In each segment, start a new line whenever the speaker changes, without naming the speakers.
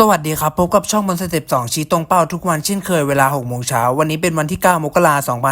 สวัสดีครับ พบกับช่องบนสเต็ป2ชี้ตรงเป้าทุกวันเช่นเคยเวลา6โมงเช้า วันนี้เป็นวันที่ 9 มกราคม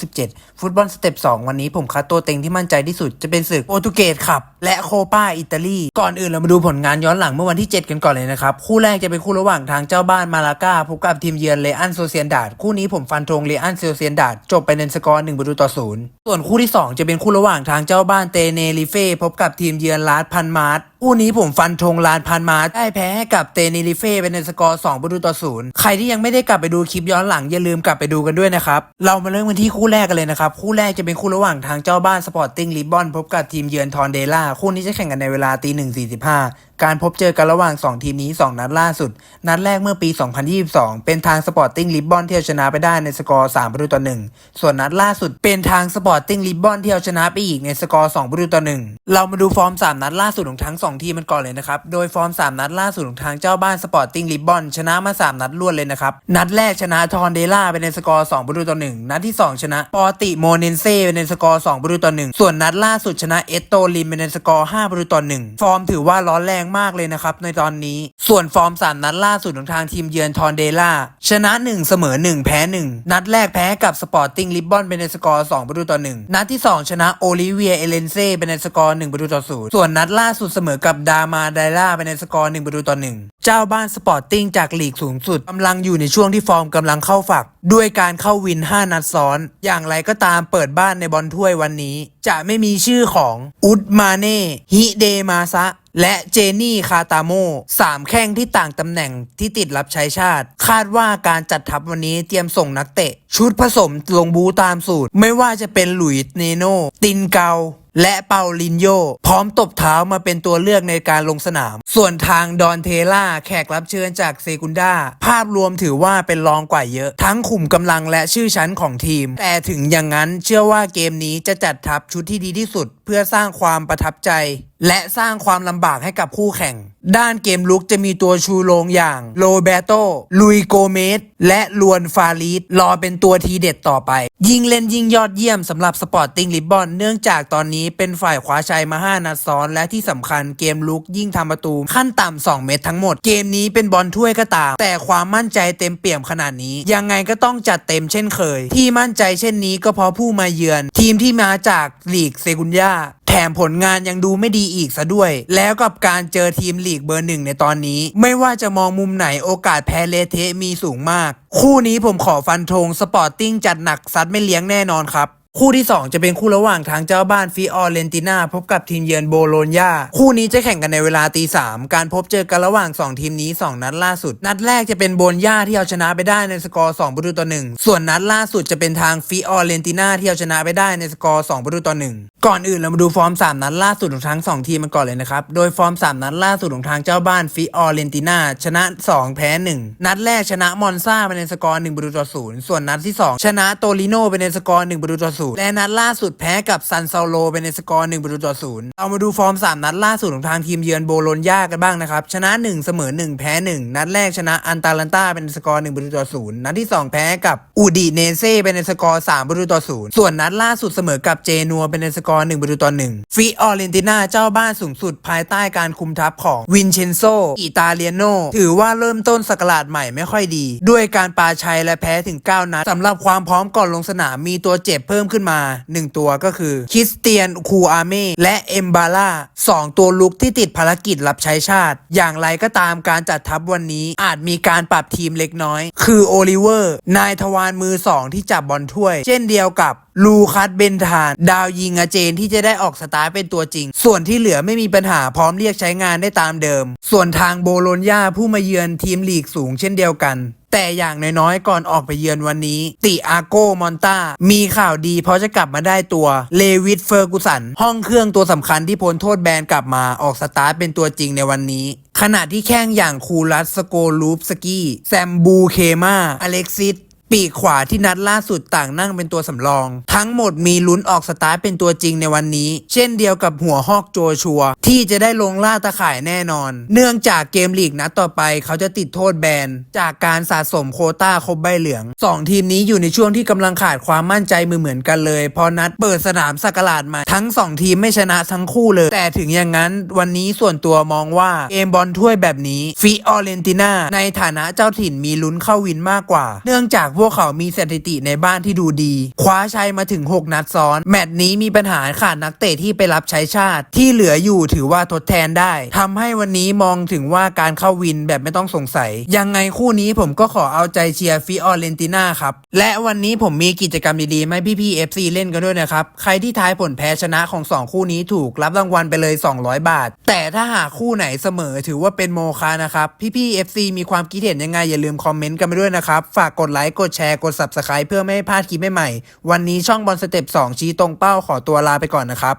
2567 ฟุตบอลสเต็ป2วันนี้ผมคัดตัวเต็งที่มั่นใจที่สุดจะเป็นศึกโปรตุเกสครับ และโคปาอิตาลี ก่อนอื่นเรามาดูผลงานย้อนหลังเมื่อวันที่ 7 กันก่อนเลยนะครับ คู่แรกจะเป็นคู่ระหว่างทางเจ้าบ้านมาลากาพบกับทีมเยือนเลอันโซเซียนดาดคู่นี้ผมฟันธงเลอันโซเซียนดาดจบไปในสกอร์1ประตูต่อศูนย์ส่วนคู่ที่ 2 จะเป็นคู่ระหว่างทางเจ้าบ้านเตเนริเฟ่พบกับทีมเยือนลาดพันมาร์ตคู่นี้ผมฟันธงลานพันมาร์ตได้แพ้ให้กับเตเนริเฟ่เป็นในสกอร์2ประตูต่อศูนย์ใครที่ยังไม่ได้กลับไปดูคลิปย้อนหลังอย่าลืมกลับไปดูกันด้วยนะครับ เรามาเริ่มกันที่คู่แรกกันเลยนะครับ คู่แรกจะเป็นคู่ระหว่างทางเจ้าบ้านสปอร์ติ้งลิบบอนพบกับทีมเยือนทอนเดล่าคู่นี้จะแข่งกันในเวลาตีหนึ่งสี่สิบห้าการพบเจอกันระหว่าง 2 ทีมนี้ 2 นัดล่าสุด นัดแรกเมื่อปี 2022 เป็นทางสปอร์ติ้งลิบบอนที่เอาชนะไปได้ในสกอร์3ประตูต่อ1ส่วนนัดล่าสุดเป็นทางสปอร์ติ้งลิบบอนที่เอาชนะไปอีกในสกอร์2ประตูต่อ1เรามาดูฟอร์ม 3 นัดล่าสุดของทั้ง 2 ทีมมันก่อนเลยนะครับ โดยฟอร์ม 3 นัดล่าสุดของทางเจ้าบ้านสปอร์ติ้งลิบบอนชนะมา 3 นัดรวดเลยนะครับ นัดแรกชนะทอนเดล่าไปในสกอร์2ประตูต่อ1นัดที่ 2 ชนะปอติโมเนนเซ่ไปในสกอร์2ประตูต่อ1ส่วนนัดล่าสุดชนะเอตโตลิมไปในสกอร์5ประตูต่อ1ฟอร์มถือว่าร้อนแรงมากเลยนะครับในตอนนี้ ส่วนฟอร์ม 3 นัดล่าสุดของทางทีมเยือนทอนเดล่า ชนะ 1 เสมอ 1 แพ้ 1 นัดแรกแพ้กับสปอร์ติ้งลิบบอนเป็นในสกอร์2ประตูต่อ 1 นัดที่ 2 ชนะโอลิเวียเอเลนเซ่เป็นในสกอร์1ประตูต่อ0ส่วนนัดล่าสุดเสมอกับดามาไดล่าเป็นในสกอร์1ประตูต่อ1เจ้าบ้านสปอร์ติ้งจากลีกสูงสุดกำลังอยู่ในช่วงที่ฟอร์มกำลังเข้าฝัก ด้วยการเข้าวิน 5 นัดซ้อน อย่างไรก็ตามเปิดบ้านในบอลถ้วยวันนี้ จะไม่มีชื่อของอุดมาเน่ฮิเดมาซะและเจนี่คาตาโมสามแข้งที่ต่างตำแหน่งที่ติดรับใช้ชาติ คาดว่าการจัดทัพวันนี้เตรียมส่งนักเตะ ชุดผสมลงบูตามสูตร ไม่ว่าจะเป็นหลุยส์เนโน ตินเกา และเปาลินโยพร้อมตบเท้ามาเป็นตัวเลือกในการลงสนาม ส่วนทางดอนเทล่าแขกรับเชิญจากเซกุนดาภาพรวมถือว่าเป็นรองกว่าเยอะ ทั้งขุมกำลังและชื่อชั้นของทีม แต่ถึงอย่างนั้นเชื่อว่าเกมนี้จะจัดทัพชุดที่ดีที่สุด เพื่อสร้างความประทับใจ และสร้างความลำบากให้กับคู่แข่ง ด้านเกมลุกจะมีตัวชูโรงอย่างโรเบโตลุยโกเมสและลวนฟาลีดรอเป็นตัวทีเด็ดต่อไป ยิงเล่นยิงยอดเยี่ยมสำหรับสปอร์ติ้งลิบบอนเนื่องจากตอนนี้เป็นฝ่ายคว้าชัยมา 5 นัดซ้อน และที่สำคัญเกมลุกยิ่งทำประตูขั้นต่ำ2 เม็ดทั้งหมด เกมนี้เป็นบอลถ้วยก็ตาม แต่ความมั่นใจเต็มเปี่ยมขนาดนี้ ยังไงก็ต้องจัดเต็มเช่นเคย ที่มั่นใจเช่นนี้ก็เพราะผู้มาเยือน ทีมที่มาจากลีกเซกุนยาแถมผลงานยังดูไม่ดีอีกซะด้วย แล้วกับการเจอทีมลีกเบอร์หนึ่งในตอนนี้ ไม่ว่าจะมองมุมไหนโอกาสแพ้เลเทะมีสูงมาก คู่นี้ผมขอฟันธงสปอร์ติ้งจัดหนักซัดไม่เลี้ยงแน่นอนครับ คู่ที่ 2 จะเป็นคู่ระหว่างทางเจ้าบ้านฟิออเรนติน่าพบกับทีมเยือนโบโลญญาคู่นี้จะแข่งกันในเวลาตีสามการพบเจอกันระหว่าง 2 ทีมนี้ 2 นัดล่าสุด นัดแรกจะเป็นโบโลญญาที่เอาชนะไปได้ในสกอร์2ประตูต่อ1ส่วนนัดล่าสุดจะเป็นทางฟิออเรนติน่าที่เอาชนะไปได้ในสกอร์2ประตูต่อ1ก่อนอื่นเรามาดูฟอร์ม 3 นัดล่าสุดของทั้ง 2 ทีมมันก่อนเลยนะครับโดยฟอร์ม 3 นัดล่าสุดของทางเจ้าบ้านฟิออเรนติน่าชนะ 2 แพ้ 1 นัดแรกชนะมอนซาไปในสกอร์1ประตูต่อ0ส่วนนัดที่ 2 ชนะโตลิโนไปในสกอร์1ประตูต่อ0และนัดล่าสุดแพ้กับซันเซาโลไปในสกอร์1ประตูต่อ0เอามาดูฟอร์ม 3 นัดล่าสุดของทางทีมเยือนโบโลญญากันบ้างนะครับ ชนะ 1 เสมอ 1 แพ้ 1 นัดแรกชนะอันตาลันตาเป็นสกอร์1ประตูต่อ0นัดที่ 2 แพ้กับอูดิเนเซ่เป็นในสกอร์3ประตูต่อ0ส่วนนัดล่าสุดเสมอกับเจนัวเป็นในสกอร์1ประตูต่อ1ฟิออเรนติน่าเจ้าบ้านสูงสุดภายใต้การคุมทัพของวินเชนโซอิตาเลียโนถือว่าเริ่มต้นสกราดใหม่ไม่ค่อยดี ด้วยการปาชัยและแพ้ถึง 9 นัดสำหรับความพร้อมก่อนลงสนามมีตัวเจ็บเพิ่มขึ้นมา 1 ตัวก็คือคริสเตียนคูอาเม่และเอมบาล่าสองตัวลุกที่ติดภารกิจรับใช้ชาติ อย่างไรก็ตามการจัดทัพวันนี้อาจมีการปรับทีมเล็กน้อย คือโอลิเวอร์ นายทวารมือ 2 ที่จับบอลถ้วย เช่นเดียวกับลูคัสเบนทาน ดาวยิงอาเจนที่จะได้ออกสตาร์เป็นตัวจริง ส่วนที่เหลือไม่มีปัญหาพร้อมเรียกใช้งานได้ตามเดิม ส่วนทางโบโลญญาผู้มาเยือนทีมลีกสูงเช่นเดียวกัน แต่อย่างน้อยๆ ก่อนออกไปเยือนวันนี้ ติอาโกมอนตามีข่าวดีเพราะจะกลับมาได้ตัวเลวิสเฟอร์กุสัน ห้องเครื่องตัวสำคัญที่พ้นโทษแบนกลับมาออกสตาร์ทเป็นตัวจริงในวันนี้ ขณะที่แข้งอย่างคูลัสสโกลูปสกี้แซมบูเคมาอเล็กซิส ปีกขวาที่นัดล่าสุดต่างนั่งเป็นตัวสำรอง ทั้งหมดมีลุ้นออกสตาร์ทเป็นตัวจริงในวันนี้ เช่นเดียวกับหัวฮอกโจชัว ที่จะได้ลงล่าตะข่ายแน่นอน เนื่องจากเกมลีกนัดต่อไปเขาจะติดโทษแบน จากการสะสมโคต้าครบใบเหลืองสองทีมนี้อยู่ในช่วงที่กำลังขาดความมั่นใจมือเหมือนกันเลย พอนัดเปิดสนามสักราชใหม่ทั้งสองทีมไม่ชนะทั้งคู่เลย แต่ถึงอย่างนั้นวันนี้ส่วนตัวมองว่าเกมบอลถ้วยแบบนี้ฟิออเรนติน่าในฐานะเจ้าถิ่นมีลุ้นเข้าวินมากกว่า เนื่องจากพวกเขามีสถิติในบ้านที่ดูดี คว้าชัยมาถึง 6 นัดซ้อน แมตช์นี้มีปัญหาขาดนักเตะที่ไปรับใช้ชาติ ที่เหลืออยู่ถือว่าทดแทนได้ทำให้วันนี้มองถึงว่าการเข้าวินแบบไม่ต้องสงสัย ยังไงคู่นี้ผมก็ขอเอาใจเชียร์ฟิออเรนติน่าครับ และวันนี้ผมมีกิจกรรมดีๆให้พี่ๆ FC เล่นกันด้วยนะครับ ใครที่ทายผลแพ้ชนะของ 2 คู่นี้ถูกรับรางวัลไปเลย 200 บาท แต่ถ้าหากคู่ไหนเสมอถือว่าเป็นโมฆะนะครับ พี่ๆ FC มีความคิดเห็นยังไงอย่าลืมคอมเมนต์กันไปด้วยนะครับ ฝากกดไลค์กดแชร์ กด Subscribe เพื่อไม่ให้พลาดคลิปใหม่ๆ วันนี้ช่องบอลสเต็ป2ชี้ตรงเป้าขอตัวลาไปก่อนนะครับ